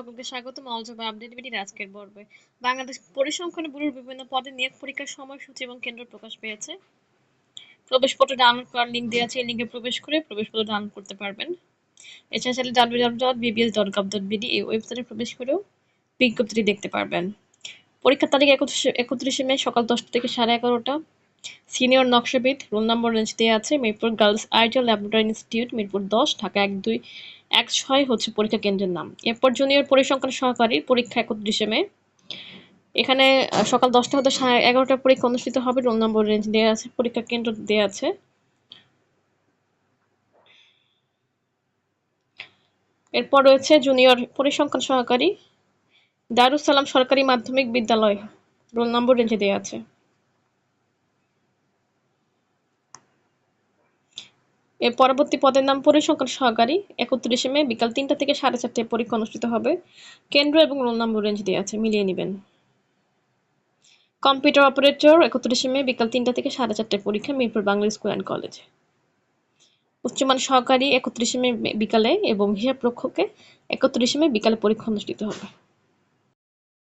সকলকে স্বাগতম অলজবা আপডেট বিডির আজকের পর্বে। বাংলাদেশ পরিসংখ্যান ব্যুরোর বিভিন্ন পদে নিয়োগ পরীক্ষার সময়সূচি এবং কেন্দ্র প্রকাশ পেয়েছে। প্রবেশপত্র ডাউনলোড করার লিঙ্ক দেওয়া আছে, এই লিঙ্কে প্রবেশ করে প্রবেশপত্র ডাউনলোড করতে পারবেন। এছাড়া চাইলে বিডি এই ওয়েবসাইটে প্রবেশ করেও বিজ্ঞপ্তিটি দেখতে পারবেন। পরীক্ষার তারিখ একত্রিশে একত্রিশে মে সকাল দশটা থেকে সাড়ে এগারোটা। সিনিয়র নকশাবিদ, রোল নম্বর রেঞ্জ দেওয়া আছে, Mirpur girls ideal laboratory institute, Mirpur দশ, ঢাকা এক দুই, এক ছয় হচ্ছে পরীক্ষা কেন্দ্রের নাম। এরপর জুনিয়র পরিসংখ্যান সহকারী, পরীক্ষা একত্রিশে মে। এখানে সকাল দশটা হতে সাড়ে এগারোটার পরীক্ষা অনুষ্ঠিত হবে, রোল নম্বর রেঞ্জ দেওয়া আছে, পরীক্ষা কেন্দ্র দেওয়া আছে। এরপর রয়েছে জুনিয়র পরিসংখ্যান সহকারী, দারুস সালাম সরকারি মাধ্যমিক বিদ্যালয়, রোল নম্বর রেঞ্জে দেওয়া আছে। এর পরবর্তী পদের নাম পরিসংখ্যান সহকারী, একত্রিশে মে বিকাল তিনটা থেকে সাড়ে চারটায় পরীক্ষা অনুষ্ঠিত হবে। কেন্দ্র এবং রোল নম্বর রেঞ্জ দেওয়া আছে, মিলিয়ে নেবেন। কম্পিউটার অপারেটর, একত্রিশে মে বিকাল তিনটা থেকে সাড়ে চারটায় পরীক্ষা মিরপুর বাংলা স্কুল অ্যান্ড কলেজে। উচ্চমান সহকারী, একত্রিশে মে বিকালে এবং হিসাব রক্ষকে একত্রিশে মে বিকালে পরীক্ষা অনুষ্ঠিত হবে।